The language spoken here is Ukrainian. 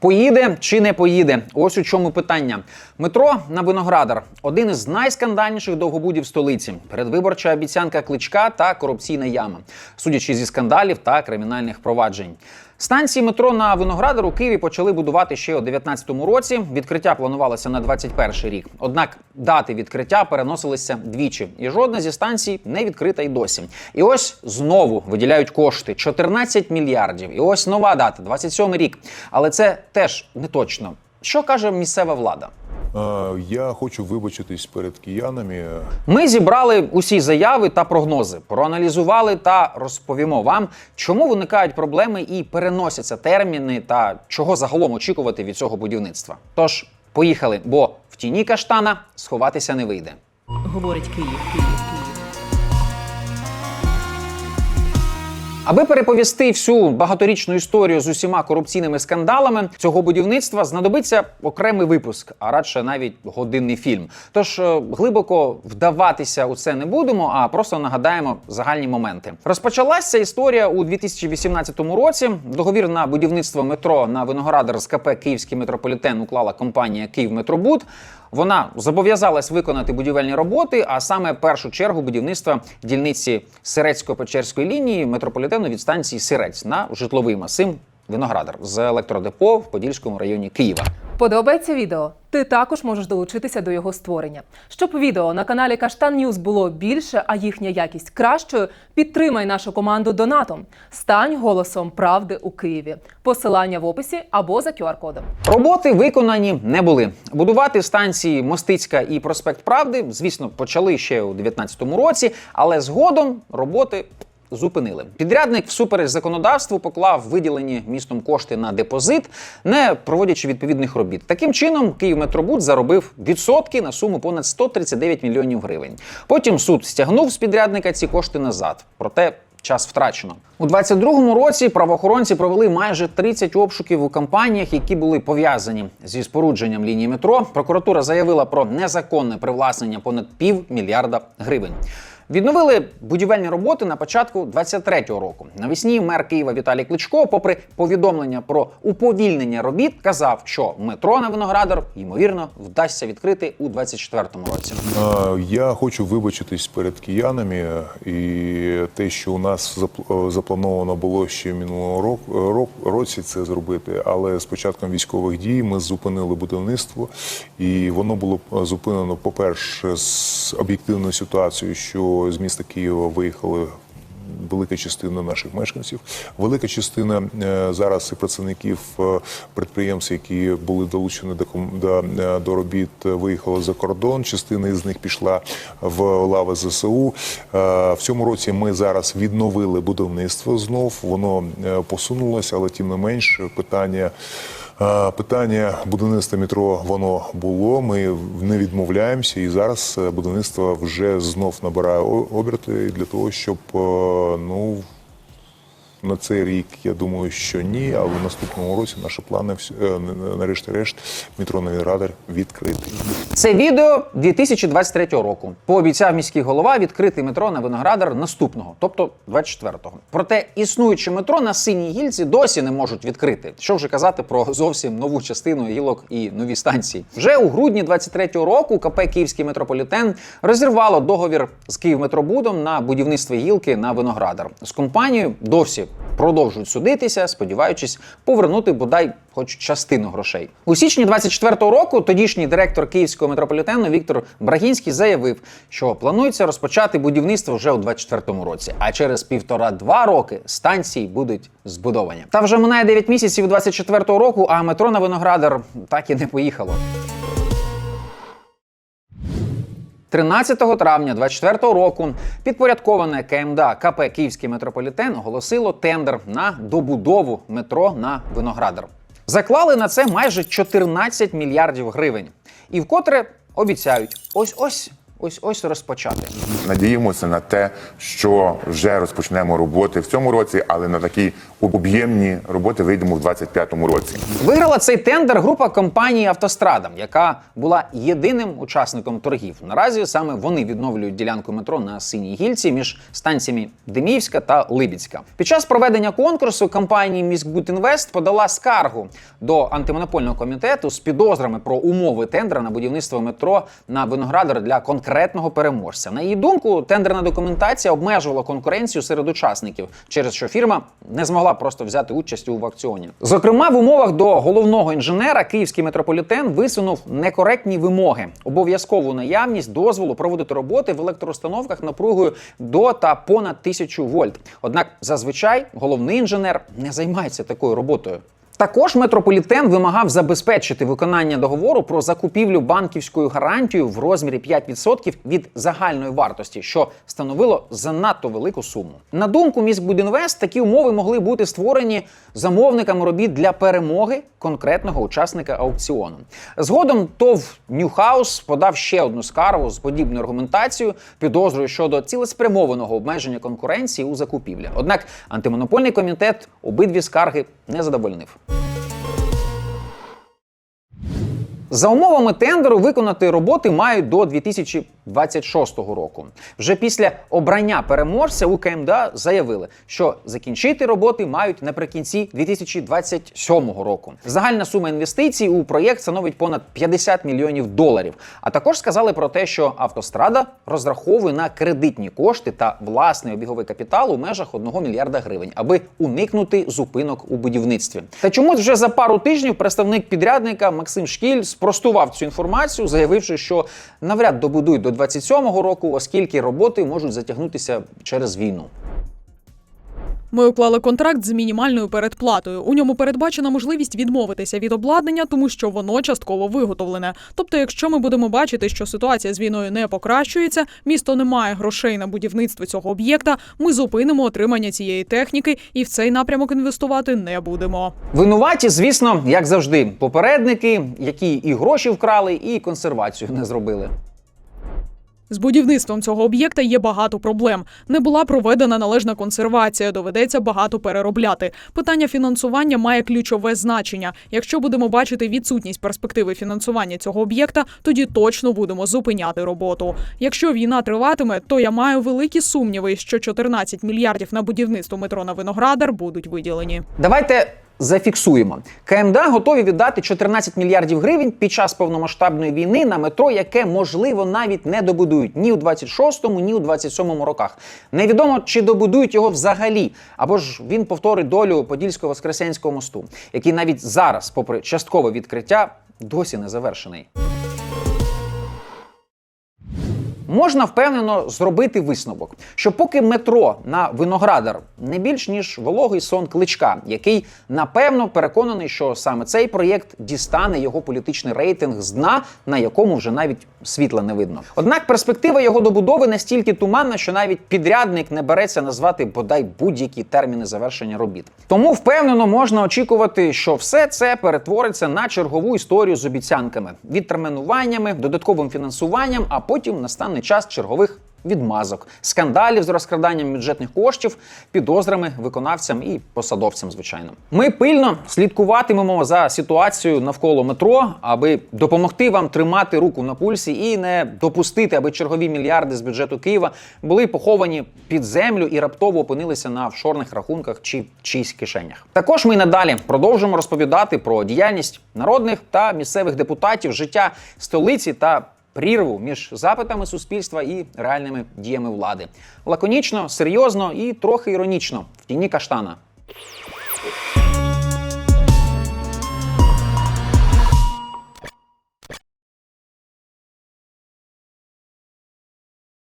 Поїде чи не поїде? Ось у чому питання. Метро на Виноградар один із найскандальніших довгобудів столиці. Передвиборча обіцянка кличка та корупційна яма, судячи зі скандалів та кримінальних проваджень. Станції метро на Виноградар у Києві почали будувати ще у 19-му році. Відкриття планувалося на 21-й рік. Однак дати відкриття переносилися двічі, і жодна зі станцій не відкрита й досі. І ось знову виділяють кошти 14 мільярдів. І ось нова дата 27-й рік. Але це теж не точно. Що каже місцева влада? Е, Я хочу вибачитись перед киянами. Ми зібрали усі заяви та прогнози, проаналізували та розповімо вам, чому виникають проблеми і переносяться терміни, та чого загалом очікувати від цього будівництва. Тож поїхали, бо в тіні каштана сховатися не вийде. Говорить Київ, Київ, Київ. Аби переповісти всю багаторічну історію з усіма корупційними скандалами цього будівництва, знадобиться окремий випуск, а радше навіть годинний фільм. Тож е, глибоко вдаватися у це не будемо, а просто нагадаємо загальні моменти. Розпочалася історія у 2018 році. Договір на будівництво метро на Виноградар з КП Київський метрополітен уклала компанія Київметробуд. Вона зобов'язалась виконати будівельні роботи, а саме першу чергу будівництва дільниці Сирецько-Печерської лінії метрополітену від станції Сирець на житловий масив Виноградар з електродепо в Подільському районі Києва. Подобається відео? Ти також можеш долучитися до його створення. Щоб відео на каналі Каштан Ньюз було більше, а їхня якість кращою, підтримай нашу команду донатом. Стань голосом правди у Києві. Посилання в описі або за QR-кодом. Роботи виконані не були. Будувати станції Мостицька і Проспект Правди, звісно, почали ще у 2019 році, але згодом роботи. Зупинили підрядник всупереч законодавству поклав виділені містом кошти на депозит, не проводячи відповідних робіт. Таким чином, Київметробуд заробив відсотки на суму понад 139 мільйонів гривень. Потім суд стягнув з підрядника ці кошти назад. Проте час втрачено. У 22-му році правоохоронці провели майже 30 обшуків у компаніях, які були пов'язані зі спорудженням лінії метро. Прокуратура заявила про незаконне привласнення понад пів мільярда гривень. Відновили будівельні роботи на початку 23-го року. Навесні мер Києва Віталій Кличко, попри повідомлення про уповільнення робіт, казав, що метро на Виноградар ймовірно вдасться відкрити у 24-му році. Е, Я хочу вибачитись перед киянами і те, що у нас е, заплановано було ще минулого року рок- році це зробити. Але з початком військових дій ми зупинили будівництво, і воно було е, зупинено, по-перше, з об'єктивною ситуацією, що з міста Києва виїхали велика частина наших мешканців, велика частина е, зараз і працівників е, підприємств, які були долучені до до, е, робіт, е, виїхали за кордон. Частина із них пішла в лави ЗСУ. В цьому році ми зараз відновили будівництво знов. Воно посунулося, але тим не менш питання. Е, Питання будівництва метро воно було. Ми не відмовляємося, і зараз е, будівництво вже знов набирає оберти для того, щоб ну ну на цей рік я думаю, що ні, але в наступному році наші плани е, нарешті-решт метро радар відкритий. Це відео 2023 року. Пообіцяв міський голова відкрити метро на Виноградар наступного, тобто 24-го. Проте існуюче метро на синій гільці досі не можуть відкрити. Що вже казати про зовсім нову частину гілок і нові станції. Вже у грудні 23-го року КП Київський метрополітен розірвало договір з Київметробудом на будівництво гілки на Виноградар. З компанією досі продовжують судитися, сподіваючись повернути бодай хоч частину грошей. У січні 24-го року тодішній директор Київського метрополітену Віктор Брагінський заявив, що планується розпочати будівництво вже у 24-му році, а через півтора-два роки станції будуть збудовані. Та вже минає 9 місяців 24-го року, а метро на Виноградар так і не поїхало. 13 травня 24 року підпорядковане КМДА КП Київський метрополітен оголосило тендер на добудову метро на Виноградар. Заклали на це майже 14 мільярдів гривень. І вкотре обіцяють ось ось ось ось розпочати. Надіємося на те, що вже розпочнемо роботи в цьому році, але на такій об'ємні роботи вийдемо в 2025 році. Виграла цей тендер група компанії Автострада, яка була єдиним учасником торгів. Наразі саме вони відновлюють ділянку метро на синій гільці між станціями Деміївська та Либідська. Під час проведення конкурсу компанія Міськбудінвест подала скаргу до антимонопольного комітету з підозрами про умови тендера на будівництво метро на Виноградар для конкретного переможця. На її думку, тендерна документація обмежувала конкуренцію серед учасників, через що фірма не змогла просто взяти участь у аукціоні. Зокрема, в умовах до головного інженера київський метрополітен висунув некоректні вимоги, обов'язкову наявність дозволу проводити роботи в електроустановках напругою до та понад 1000 вольт. Однак зазвичай головний інженер не займається такою роботою. Також метрополітен вимагав забезпечити виконання договору про закупівлю банківською гарантією в розмірі 5% від загальної вартості, що становило занадто велику суму. На думку міськбудінвест, такі умови могли бути створені замовниками робіт для перемоги конкретного учасника аукціону. Згодом ТОВ Ньюхаус подав ще одну скаргу з подібною аргументацією, підозрою щодо цілеспрямованого обмеження конкуренції у закупівлі. Однак антимонопольний комітет обидві скарги не задовольнив. За умовами тендеру виконати роботи мають до 2026 року. Вже після обрання переможця у КМДА заявили, що закінчити роботи мають наприкінці 2027 року. Загальна сума інвестицій у проєкт становить понад 50 мільйонів доларів. А також сказали про те, що автострада розраховує на кредитні кошти та власний обіговий капітал у межах 1 мільярда гривень, аби уникнути зупинок у будівництві. Та чомусь вже за пару тижнів представник підрядника Максим Шкіль спростував цю інформацію, заявивши, що навряд добудують до 27-го року, оскільки роботи можуть затягнутися через війну. Ми уклали контракт з мінімальною передплатою. У ньому передбачена можливість відмовитися від обладнання, тому що воно частково виготовлене. Тобто, якщо ми будемо бачити, що ситуація з війною не покращується, місто не має грошей на будівництво цього об'єкта. Ми зупинимо отримання цієї техніки і в цей напрямок інвестувати не будемо. Винуваті, звісно, як завжди, попередники, які і гроші вкрали, і консервацію не зробили. З будівництвом цього об'єкта є багато проблем. Не була проведена належна консервація, доведеться багато переробляти. Питання фінансування має ключове значення. Якщо будемо бачити відсутність перспективи фінансування цього об'єкта, тоді точно будемо зупиняти роботу. Якщо війна триватиме, то я маю великі сумніви, що 14 мільярдів на будівництво метро на Виноградар будуть виділені. Давайте зафіксуємо. КМДА готові віддати 14 мільярдів гривень під час повномасштабної війни на метро, яке можливо навіть не добудують ні у 26-му, ні у 27-му роках. Невідомо чи добудують його взагалі, або ж він повторить долю Подільського Воскресенського мосту, який навіть зараз, попри часткове відкриття, досі не завершений. Можна впевнено зробити висновок, що поки метро на Виноградар не більш ніж вологий сон кличка, який напевно переконаний, що саме цей проєкт дістане його політичний рейтинг з дна, на якому вже навіть світла не видно. Однак перспектива його добудови настільки туманна, що навіть підрядник не береться назвати бодай будь-які терміни завершення робіт. Тому впевнено можна очікувати, що все це перетвориться на чергову історію з обіцянками, відтермінуваннями, додатковим фінансуванням, а потім настане час чергових відмазок, скандалів з розкраданням бюджетних коштів, підозрами виконавцям і посадовцям. Звичайно, ми пильно слідкуватимемо за ситуацією навколо метро, аби допомогти вам тримати руку на пульсі і не допустити, аби чергові мільярди з бюджету Києва були поховані під землю і раптово опинилися на офшорних рахунках чи чиїсь кишенях. Також ми надалі продовжимо розповідати про діяльність народних та місцевих депутатів, життя столиці та прірву між запитами суспільства і реальними діями влади. Лаконічно, серйозно і трохи іронічно в тіні каштана.